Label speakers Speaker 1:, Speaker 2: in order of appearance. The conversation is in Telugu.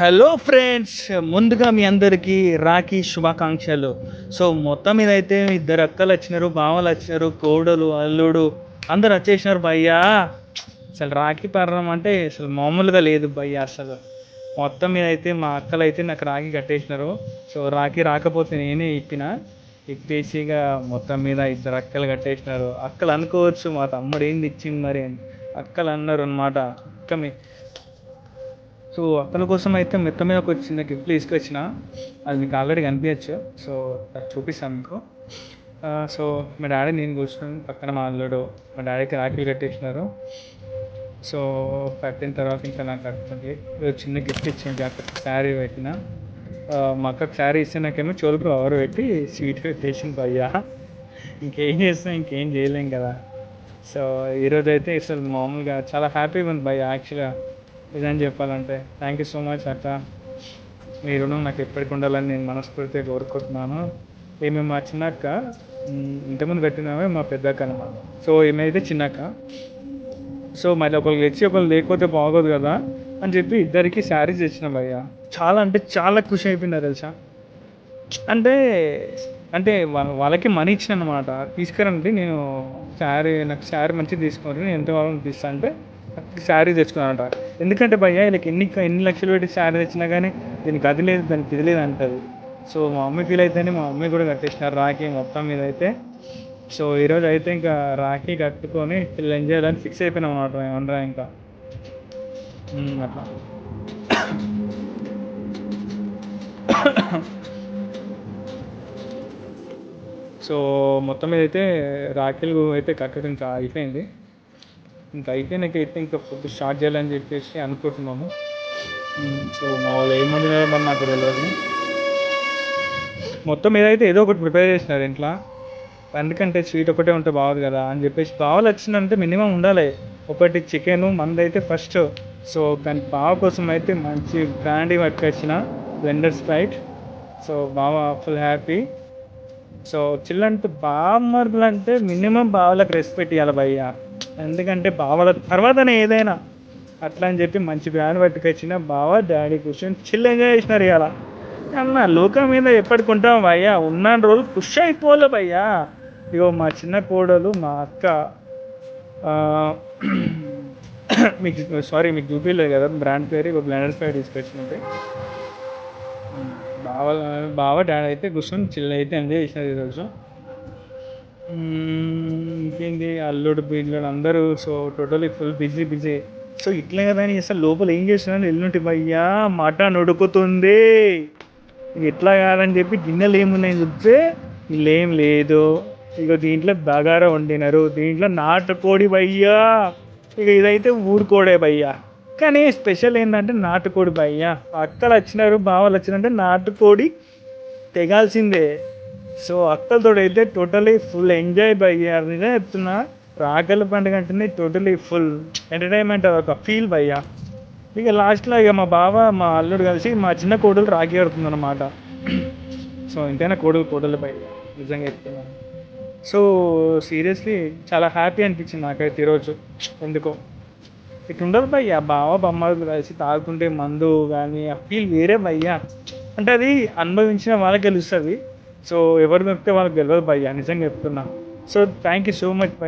Speaker 1: హలో ఫ్రెండ్స్ ముందుగా మీ అందరికీ రాఖీ శుభాకాంక్షలు. సో మొత్తం మీద అయితే ఇద్దరు అక్కలు వచ్చినారు బావలు వచ్చినారు కోడలు అల్లుడు అందరు వచ్చేసినారు భయ్యా. అసలు రాఖీ పర్వం అంటే అసలు మామూలుగా లేదు భయ్యా అసలు. మొత్తం మీద అయితే మా అక్కలు అయితే నాకు రాఖీ కట్టేసినారు. సో రాఖీ రాకపోతే నేనే ఇప్పిన. ఇప్పేసి ఇక మొత్తం మీద ఇద్దరు అక్కలు కట్టేసినారు. అక్కలు అనుకోవచ్చు మా తమ్ముడు ఏంది ఇచ్చింది మరి అని. అక్కలు అన్నారు అనమాట అక్క మీ సో అతని కోసం అయితే మెత్త మీద ఒక చిన్న గిఫ్ట్ తీసుకొచ్చిన అది మీకు ఆల్రెడీ కనిపించచ్చు. సో అది చూపిస్తాను మీకు. సో మా డాడీ నేను కూర్చున్నాను పక్కన మా అల్లుడు మా డాడీకి రాఖీలు కట్టేసినారు సో కట్టిన తర్వాత ఇంకా నాకు కట్టుకుంది. చిన్న గిఫ్ట్ ఇచ్చింది. అక్కడ శారీ పెట్టిన. మా అక్కకి శారీ ఇస్తే నాకేమో చోలుకు కవర్ పెట్టి స్వీట్ పెట్టేసింది భయ్యా. ఇంకేం చేస్తాం ఇంకేం చేయలేం కదా. సో ఈరోజు అయితే అసలు మామూలుగా చాలా హ్యాపీగా ఉంది భయ్య యాక్చువల్గా నిజం చెప్పాలంటే థ్యాంక్ యూ సో మచ్ అక్క. మీ రుణం నాకు ఎప్పటికి ఉండాలని నేను మనస్ఫూర్తిగా కోరుకుంటున్నాను. ఈమె మా చిన్నక్క ఇంతకుముందు పెట్టినామే మా పెద్దక్క అనమాట సో ఈమె అయితే చిన్నక్క సో మళ్ళీ ఒకళ్ళు తెచ్చి ఒకరు లేకపోతే బాగోదు కదా అని చెప్పి ఇద్దరికి శారీస్ తెచ్చినాం అయ్యా. చాలా అంటే చాలా ఖుషి అయిపోయినారు తెలుసా? అంటే అంటే వాళ్ళ వాళ్ళకి మనీ ఇచ్చిన అనమాట తీసుకురండి నేను శారీ నాకు శారీ మంచిది తీసుకోండి నేను ఎంత కావాలో తీస్తా అంటే శారీ తెచ్చుకున్నానంట. ఎందుకంటే భయ్య వీళ్ళకి ఎన్ని ఎన్ని లక్షలు పెట్టి శారీ తెచ్చినా కానీ దీనికి అది లేదు దానికి ఇది లేదు అంటది సో మా మమ్మీ ఫీల్ అయితేనే మా మమ్మీ కూడా కట్టేసినారు రాఖీ మొత్తం మీద అయితే. సో ఈరోజు అయితే ఇంకా రాఖీ కట్టుకొని పిల్లలు ఎంజాయ్ చేయాలని ఫిక్స్ అయిపోయినాం అనమాట ఏమన్నా ఇంకా. అట్లా. సో మొత్తం మీద అయితే రాఖీలు అయితే కట్టడం అయిపోయింది. ఇంకా అయితే అయితే ఇంకా ఫుడ్ స్టార్ట్ చేయాలని చెప్పేసి అనుకుంటున్నాము సో మా వాళ్ళు ఏమంది మరి నాకు తెలియదు మొత్తం ఏదైతే ఏదో ఒకటి ప్రిపేర్ చేసినారు ఇంట్లో ఎందుకంటే స్వీట్ ఒకటే ఉంటే బాగోదు కదా అని చెప్పేసి బావలు వచ్చిందంటే మినిమం ఉండాలి. ఒకటి చికెన్ మందైతే అయితే ఫస్ట్. సో కానీ బావ కోసం అయితే మంచి బ్రాండీ పట్టుకొచ్చిన బ్లెండర్ స్ప్రైట్. సో బావ ఫుల్ హ్యాపీ. సో చిల్లంటే బామ్మర్లు అంటే మినిమం బావలకు రెస్పెక్ట్ ఇవ్వాలి భయ్య. ఎందుకంటే బావల తర్వాతనే ఏదైనా అట్లా అని చెప్పి మంచి బ్యాన్ పట్టుకొచ్చిన బావ డాడీ కూర్చొని చిల్ ఎంజాయ్ చేసినారు ఇవాళ అన్న లోకం మీద ఎప్పటికుంటాం భయ్యా ఉన్న రోజు పుష్ అయిపోలే భయ్యా. ఇగో మా చిన్న కోడలు మా అక్క మీకు సారీ మీకు చూపించలేదు కదా బ్రాండ్ పేరు ఇక బ్లెండర్ పేరు తీసుకొచ్చినట్టు బావ బావ డాడీ అయితే కూర్చొని చిల్ అయితే ఎంజాయ్ చేసినారు ఈరోజు. ఇంకేంది? అల్లుడు బిల్లుడు అందరూ so totally full busy busy. So ఇట్లే కదా అని అసలు లోపల ఏం చేస్తున్నాను ఎల్లుంటి భయ్యా మటన్ ఉడుకుతుంది. ఎట్లా కాదని చెప్పి గిన్నెలు ఏమున్నాయని చెప్తే ఇల్లేం లేదు. ఇక దీంట్లో బగారా వండినారు. దీంట్లో నాటుకోడి భయ్యా. ఇక ఇదైతే ఊరుకోడే భయ్యా. కానీ స్పెషల్ ఏంటంటే నాటుకోడి భయ్యా. అక్కలు వచ్చినారు బావలు వచ్చినారంటే నాటుకోడి తెగాల్సిందే. సో అక్కలతో అయితే టోటలీ ఫుల్ ఎంజాయ్ బై నిజం చెప్తున్నా రాకల పండుగ అంటేనే టోటలీ ఫుల్ ఎంటర్టైన్మెంట్ ఒక ఫీల్ భయ్యా ఇక లాస్ట్లో ఇక మా బావ మా అల్లుడు కలిసి మా చిన్న కోడలు రాఖీ ఆడుతుంది అనమాట సో ఇంతైనా కోడలు కోడలు భయ్య నిజంగా చెప్తున్నాను సో సీరియస్లీ చాలా హ్యాపీ అనిపించింది నాకైతే ఈరోజు. ఎందుకో? ఇట్లా ఉండదు భయ్య బావ బొమ్మలు కలిసి తాగుతుంటే మందు కానీ ఆ ఫీల్ వేరే భయ్య అంటే అది అనుభవించిన వాళ్ళకి తెలుస్తుంది. సో ఎవరు దొరికితే వాళ్ళకి తెలియదు భయ్యా నిజంగా చెప్తున్నా. So thank you so much భయ్య.